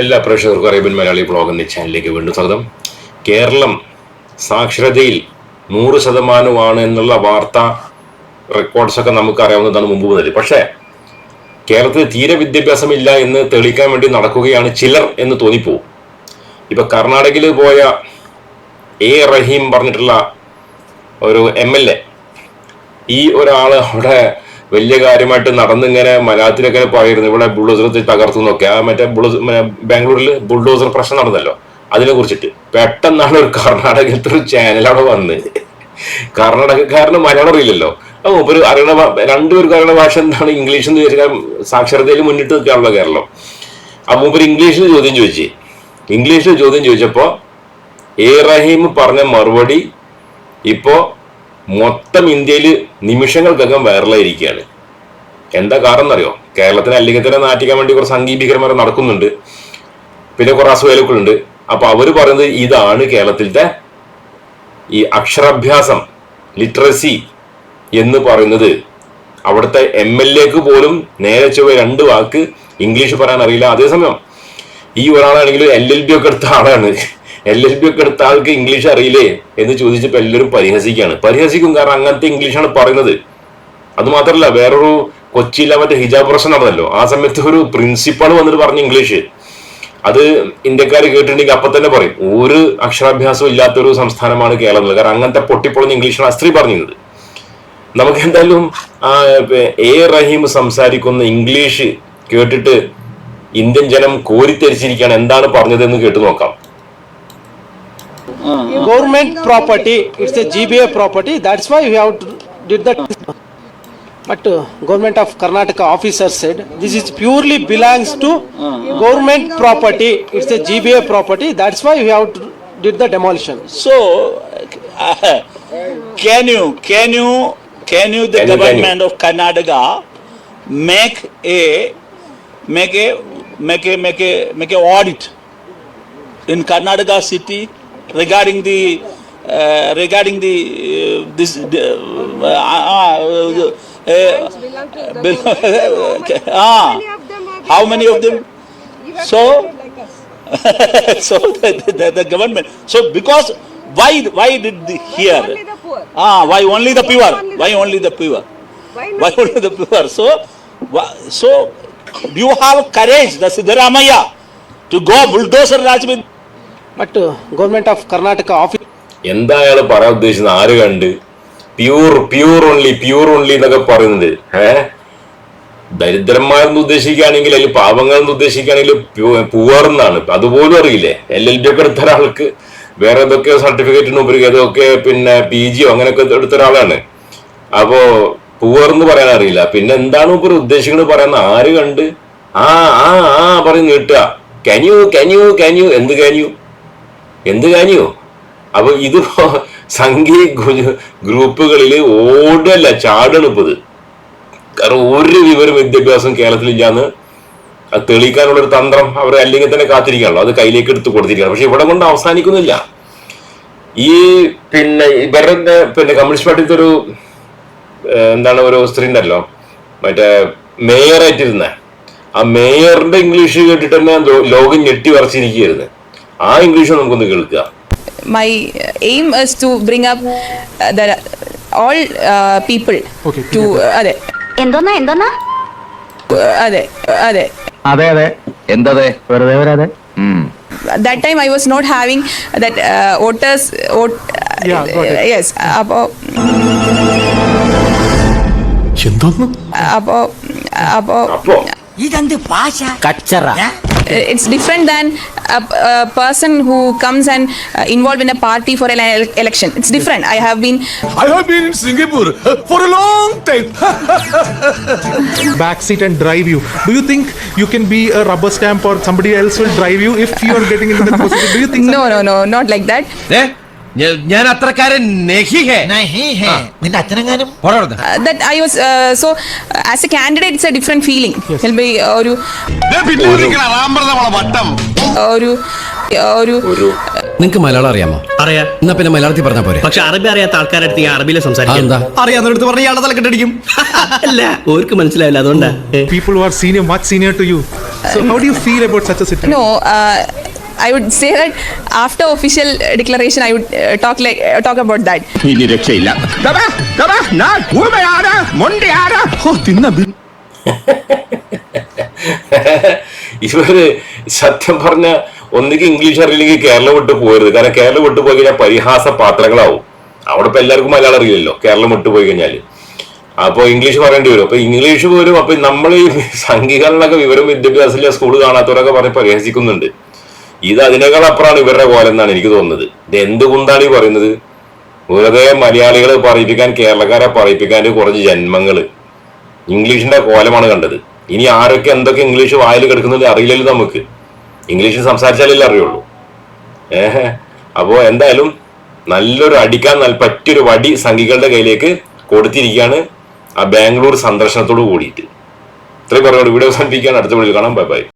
എല്ലാ പ്രേക്ഷകർക്കും Arabian Malayali blog എന്ന ചാനലിലേക്ക് വീണ്ടും സ്വാഗതം. കേരളം സാക്ഷരതയിൽ നൂറ് ശതമാനമാണ് എന്നുള്ള വാർത്ത റെക്കോർഡ്സ് ഒക്കെ നമുക്ക് അറിയാവുന്നതാണ് മുമ്പ് മുതൽ. പക്ഷേ കേരളത്തിൽ തീരെ വിദ്യാഭ്യാസമില്ല എന്ന് തെളിയിക്കാൻ വേണ്ടി നടക്കുകയാണ് ചിലർ എന്ന് തോന്നിപ്പോ. ഇപ്പൊ കർണാടകയിൽ പോയ എ റഹീം പറഞ്ഞിട്ടുള്ള ഒരു എം എൽ എ ഈ ഒരാൾ അവിടെ വലിയ കാര്യമായിട്ട് നടന്നിങ്ങനെ മലയാളത്തിലൊക്കെ പറയുന്നു ഇവിടെ ബുൾഡോസർ തകർത്തു എന്നൊക്കെ. മറ്റേ ബുൾഡോസർ ബാംഗ്ലൂരിൽ ബുൾഡോസർ പ്രശ്നം നടന്നല്ലോ. അതിനെ കുറിച്ചിട്ട്. പെട്ടെന്നാണ് ഒരു കർണാടകത്തിൽ ഒരു ചാനൽ അവിടെ വന്ന്. കർണാടകക്കാരന് മലയാളം അറിയില്ലല്ലോ. ഓ ഒരു അറിയണ രണ്ടുപേർക്ക് അറിയണ ഭാഷ എന്താണ്? ഇംഗ്ലീഷ് എന്ന് ചോദിച്ചാൽ സാക്ഷരതയിൽ മുന്നിട്ട് നിൽക്കാനുള്ള കേരളം. അപ്പൊ ഒരു ഇംഗ്ലീഷിൽ ചോദ്യം ചോദിച്ചു. ഇംഗ്ലീഷിൽ ചോദ്യം ചോദിച്ചപ്പോ എ റഹീം പറഞ്ഞ മറുപടി ഇപ്പോ മൊത്തം ഇന്ത്യയിൽ നിമിഷങ്ങൾക്കകം വൈറലായിരിക്കുകയാണ്. എന്താ കാരണം എന്നറിയോ കേരളത്തിന് അല്ലെങ്കിൽ തന്നെ നാറ്റിക്കാൻ വേണ്ടി കുറച്ച് സംഗീതീകരന്മാർ നടക്കുന്നുണ്ട്. പിന്നെ കുറെ അസുഖലുകളുണ്ട് അപ്പൊ അവർ പറയുന്നത് ഇതാണ് കേരളത്തിലത്തെ ഈ അക്ഷരാഭ്യാസം ലിറ്ററസി എന്ന് പറയുന്നത്. അവിടുത്തെ എം എൽ എക്ക് പോലും നേരെ ചൊവ്വ രണ്ട് വാക്ക് ഇംഗ്ലീഷ് പറയാൻ അറിയില്ല അതേസമയം ഈ ഒരാളാണെങ്കിൽ എൽ എൽ ബി ഒക്കെ എടുത്ത ആളാണ്. എൽ എൽ ബി ഒക്കെ എടുത്ത ആൾക്ക് ഇംഗ്ലീഷ് അറിയില്ലേ എന്ന് ചോദിച്ചപ്പോൾ എല്ലാവരും പരിഹസിക്കുകയാണ്. പരിഹസിക്കും കാരണം അങ്ങനത്തെ ഇംഗ്ലീഷാണ് പറയുന്നത്. അത് മാത്രമല്ല വേറൊരു കൊച്ചിയിലെ മറ്റേ ഹിജാബ് പ്രശ്നം നടന്നല്ലോ. ആ സമയത്ത് ഒരു പ്രിൻസിപ്പാൾ വന്നിട്ട് പറഞ്ഞ ഇംഗ്ലീഷ് അത് ഇന്ത്യക്കാർ കേട്ടിട്ടുണ്ടെങ്കിൽ അപ്പൊ തന്നെ പറയും. ഒരു അക്ഷരാഭ്യാസവും ഇല്ലാത്തൊരു സംസ്ഥാനമാണ് കേരളം. എന്നുള്ളത് കാരണം അങ്ങനത്തെ പൊട്ടിപ്പൊളിഞ്ഞ ഇംഗ്ലീഷാണ് അസ്ത്രീ പറഞ്ഞിരുന്നത്. നമുക്ക് എന്തായാലും എ റഹീം സംസാരിക്കുന്ന ഇംഗ്ലീഷ് കേട്ടിട്ട് ഇന്ത്യൻ ജനം കോരിത്തരിച്ചിരിക്കുകയാണ് എന്താണ് പറഞ്ഞതെന്ന് കേട്ടു നോക്കാം. Government property it's a gba property that's why we have to did that but uh, government of karnataka officer said this is purely belongs to government property it's a gba property that's why we have to did the demolition So, uh, can you, can you, can you, the Can you, can you? government of Karnataka make a, make a, make a, make a, make a audit in Karnataka city regarding the, uh, regarding the, uh, this, the, uh, uh, uh, belong to the bel- ah, Many of them how many of them? So- to do like us. so the, the, the government, so because, why, why did the here? Only the poor. Ah, why only the the Why only the pure? Why Why only the pure? So, so do you have courage, the Siddharamaya, to go bulldozer Raj with but government of karnataka officer എന്താ അയാൾ പറയാൻ ഉദ്ദേശിച്ചത് ആര് കണ്ട്? Pure pure only pure only എന്നൊക്കെ പറയുന്നത്. ഏ? ദരിദ്രന്മാരെന്ന് ഉദ്ദേശിക്കുകയാണെങ്കിൽ അല്ലെങ്കിൽ പാവങ്ങളെന്ന് ഉദ്ദേശിക്കുകയാണെങ്കിൽ പൂവർ എന്നാണ്. അതുപോലും അറിയില്ലേ? എൽ എൽ ബി ഒക്കെ എടുത്ത ഒരാൾക്ക് വേറെ ഏതൊക്കെ സർട്ടിഫിക്കറ്റിന് ഉപരി ഏതൊക്കെ പിന്നെ പി ജിയോ അങ്ങനെയൊക്കെ എടുത്ത ഒരാളാണ്. അപ്പോ പൂവർ എന്ന് പറയാൻ അറിയില്ല. പിന്നെ എന്താണ് ഇപ്പൊ ഉദ്ദേശിക്കുന്നത് പറയുന്ന ആര് കണ്ട്? ആ ആ ആ പറഞ്ഞ് നീട്ടുക. കനിയു കനിയു കനിയു എന്ത് കനിയു എന്ത് കാര്യോ? അപ്പൊ ഇത് സംഘീയ ഗ്രൂപ്പുകളിൽ ഓടല്ല ചാടാണ് കാരണം ഒരു വിവരം വിദ്യാഭ്യാസം കേരളത്തിലില്ലാന്ന് അത് തെളിയിക്കാനുള്ള ഒരു തന്ത്രം അവർ അല്ലെങ്കിൽ തന്നെ കാത്തിരിക്കാണല്ലോ അത് കയ്യിലേക്ക് എടുത്ത് കൊടുത്തിരിക്കണം പക്ഷെ ഇവിടെ കൊണ്ട് അവസാനിക്കുന്നില്ല. ഈ പിന്നെ ഇവരുടെ പിന്നെ കമ്മ്യൂണിസ്റ്റ് പാർട്ടിത്തെ ഒരു എന്താണ് ഒരു സ്ത്രീ ഉണ്ടല്ലോ? മറ്റേ മേയറായിട്ടിരുന്ന. ആ മേയറിന്റെ ഇംഗ്ലീഷ് കേട്ടിട്ട് തന്നെ ലോകം ഞെട്ടി വരച്ചിരിക്കുകയായിരുന്നു ആ ഇംഗ്ലീഷ് നമുക്കൊന്ന് കേൾക്കുക my aim is to bring up uh, the all uh, people to അതെ എന്തോന്നാ എന്തോന്നാ അതെ അതെ അതെ അതെ എന്തതെ വെറുതെ വരാതെ that time I was not having that uh, voters vote Yeah, got it. yes ee അപ്പോൾ അപ്പോൾ അപ്പോ it's different than a, a person who comes and uh, involved in a party for an ele- election it's different I have been I have been in Singapore uh, for a long time. backseat and drive you. Do you think you can be a rubber stamp or somebody else will drive you if you are getting into that position? Do you think? no no no not like that ഞാൻ അത്രക്കാരൻ നിന്റെ അച്ഛനെങ്ങാനും? I that I was a so as a candidate it's a different feeling. It'll be ഒരു വട്ടം. ഒരു ഒരു നിങ്ങൾക്ക് നിങ്ങക്ക് മലയാളം അറിയാമോ? അറിയാം. എന്നാ പിന്നെ മലയാളത്തിൽ പറഞ്ഞാ പോരെ. പക്ഷെ അറബി അറിയാത്ത ആൾക്കാരുടെ അടുത്ത് അറബിയിലെ അറബിയിൽ സംസാരിക്കാം പറഞ്ഞ ഇയാളെ തലക്കെട്ടടിക്കും അല്ല ഓർക്ക് മനസ്സിലാവില്ല അതുകൊണ്ടാ. People are senior senior, much senior to you. So how do you feel about such a situation? No, would I would say that after official declaration, talk would talk talk like talk about that. ഇനി രക്ഷയില്ല. തിന്ന ഇവർ സത്യം പറഞ്ഞ ഒന്നുകിൽ English അറിയില്ലെങ്കിൽ കേരളം വിട്ട് പോകരുത്. കാരണം കേരളം വിട്ട് പോയി കഴിഞ്ഞാൽ പരിഹാസ പാത്രങ്ങളാവും. അവിടെ ഇപ്പൊ എല്ലാവർക്കും മലയാളം അറിയില്ലല്ലോ. കേരളം വിട്ട് പോയി കഴിഞ്ഞാൽ അപ്പൊ ഇംഗ്ലീഷ് പറയേണ്ടി വരും. അപ്പൊ ഇംഗ്ലീഷ് പോലും അപ്പൊ നമ്മൾ ഈ സംഘികളിലൊക്കെ വിവരം വിദ്യാഭ്യാസത്തിലെ സ്കൂൾ കാണാത്തവരൊക്കെ പറഞ്ഞ് പരിഹസിക്കുന്നുണ്ട്. ഇത് അതിനേക്കാൾ അപ്പുറമാണ് ഇവരുടെ കോലം എന്നാണ് എനിക്ക് തോന്നുന്നത്. ഇത് എന്ത് കുന്താണ് ഈ പറയുന്നത്? വെറുതെ മലയാളികളെ പറയിപ്പിക്കാൻ കേരളക്കാരെ പറയിപ്പിക്കാൻ കുറച്ച് ജന്മങ്ങൾ ഇംഗ്ലീഷിന്റെ കോലമാണ് കണ്ടത്. ഇനി ആരൊക്കെ എന്തൊക്കെ ഇംഗ്ലീഷ് വായിൽ കിടക്കുന്നത് അറിയില്ലല്ലോ നമുക്ക്. ഇംഗ്ലീഷ് സംസാരിച്ചാലല്ലേ അറിയുള്ളൂ. ഏഹ് അപ്പോ എന്തായാലും നല്ലൊരു അടിക്കാൻ പറ്റിയൊരു വടി സംഘികളുടെ കയ്യിലേക്ക് കൊടുത്തിരിക്കുകയാണ് ആ ബാംഗ്ലൂർ സന്ദർശനത്തോട് കൂടിയിട്ട്. ഇത്രയും പറഞ്ഞു വീഡിയോ അവസാനിപ്പിക്കുകയാണ്. അടുത്ത വീഡിയോ കാണാം. Bye bye.